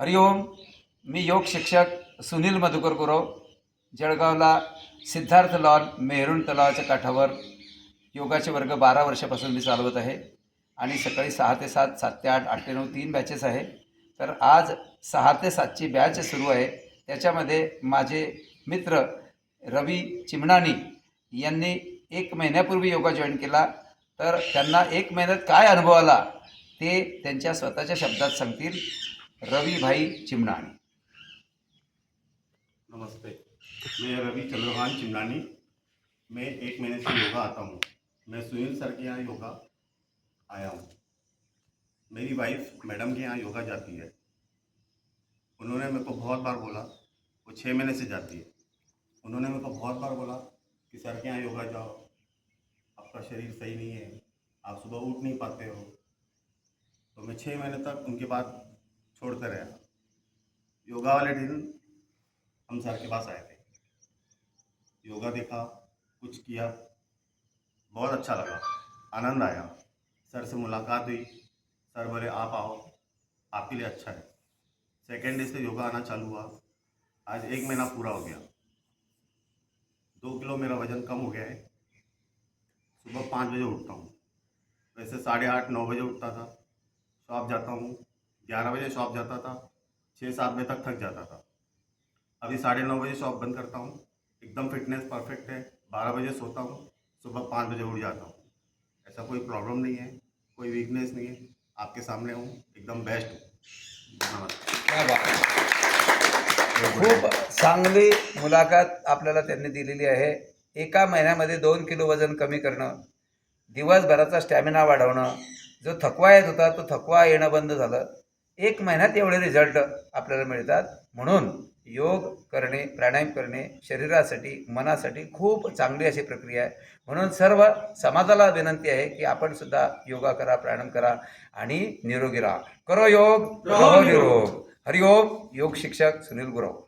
हरिओम मी योग शिक्षक सुनील मधुकर गुरव जळगावला सिद्धार्थ लॉन मेहरून तलावाच्या काठावर योगाचे वर्ग बारा वर्षापासून मी चालवत आहे आणि सकाळी सहा ते सात सात ते आठ आठ ते नऊ तीन बॅचेस आहे. तर आज सहा ते सातची बॅच सुरू आहे. त्याच्यामध्ये माझे मित्र रवी चिमणानी यांनी एक महिन्यापूर्वी योगा जॉईन केला. तर त्यांना एक महिन्यात काय अनुभव आला ते त्यांच्या स्वतःच्या शब्दात सांगतील. रवी भाई चिमणानी नमस्ते, मैं रवि चंद्रभान चिमनानी। मैं एक महीने से योगा आता हूँ। मैं सुनील सर के यहाँ योगा आया हूँ। मेरी वाइफ मैडम के यहाँ योगा जाती है। उन्होंने मेरे को बहुत बार बोला, वो छः महीने से जाती है। उन्होंने मेरे को बहुत बार बोला कि सर के यहाँ योगा जाओ, आपका शरीर सही नहीं है, आप सुबह उठ नहीं पाते हो। तो मैं छः महीने तक उनके बाद छोड़ते रहा। योगा वाले दिन हम सर के पास आए थे। योगा देखा, कुछ किया, बहुत अच्छा लगा, आनंद आया। सर से मुलाकात हुई। सर बोले, आप आओ, आपके लिए अच्छा है। सेकेंड डे से योगा आना चालू हुआ। आज एक महीना पूरा हो गया। दो किलो मेरा वज़न कम हो गया है। सुबह पाँच बजे उठता हूँ। वैसे साढ़े आठ, नौ बजे उठता था। शॉप जाता हूँ ग्यारह बजे शॉप जाता था छः सात बजे तक थक जाता था। अभी साढ़े नौ बजे शॉप बंद करता हूँ। एकदम फिटनेस परफेक्ट है। बारह बजे सोता हूँ सुबह पाँच बजे उठ जाता हूँ। ऐसा कोई प्रॉब्लम नहीं है कोई वीकनेस नहीं है। आपके सामने हूँ। एकदम बेस्ट हूँ। नमस्कार। खूप चांगली मुलाखत आपल्याला त्यांनी दिलेली आहे. एका महिन्यामध्ये दोन किलो वजन कमी करणं दिवसभराचा स्टॅमिना वाढवणं जो थकवा येत होता तो थकवा येणं बंद झालं. एक महिन्यात एवढे रिझल्ट आपल्याला मिळतात. म्हणून योग करणे प्राणायाम करणे शरीरासाठी मनासाठी खूप चांगली अशी प्रक्रिया आहे. म्हणून सर्व समाजाला विनंती आहे की आपण सुद्धा योगा करा प्राणायाम करा आणि निरोगी राहा. करो योग निरोग. हरिओम योग शिक्षक सुनील गुरव.